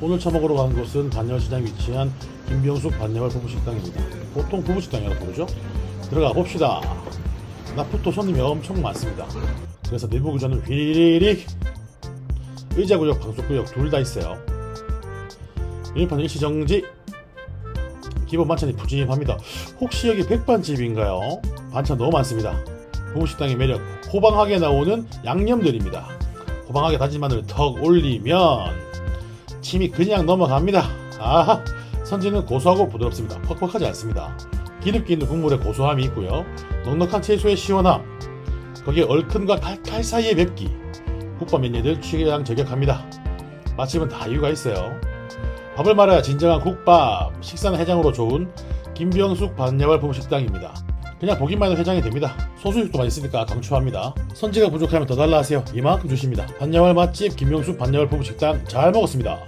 오늘 처먹으러 간 곳은 반열시장 위치한 김병숙 반열월 부부식당입니다. 보통 부부식당이라고 부르죠. 들어가 봅시다. 낮부터 손님이 엄청 많습니다. 그래서 내부 구조는 휘리릭 의자 구역, 방석 구역 둘 다 있어요. 일판 일시정지 기본 반찬이 푸짐합니다. 혹시 여기 백반집인가요? 반찬 너무 많습니다. 부부식당의 매력 호방하게 나오는 양념들입니다. 호방하게 다진 마늘을 턱 올리면 침이 그냥 넘어갑니다. 아 선지는 고소하고 부드럽습니다. 퍽퍽하지 않습니다. 기름기 있는 국물에 고소함이 있고요. 넉넉한 채소의 시원함 거기에 얼큰과 칼칼 사이의 맵기 국밥 메뉴들 취향 저격합니다. 맛집은 다 이유가 있어요. 밥을 말아야 진정한 국밥 식사는 해장으로 좋은 김병숙 반야월 부부식당입니다. 그냥 보기만 해도 해장이 됩니다. 소수육도 맛있으니까 강추합니다. 선지가 부족하면 더 달라 하세요. 이만큼 주십니다. 반야월 맛집 김병숙 반야월 부부식당 잘 먹었습니다.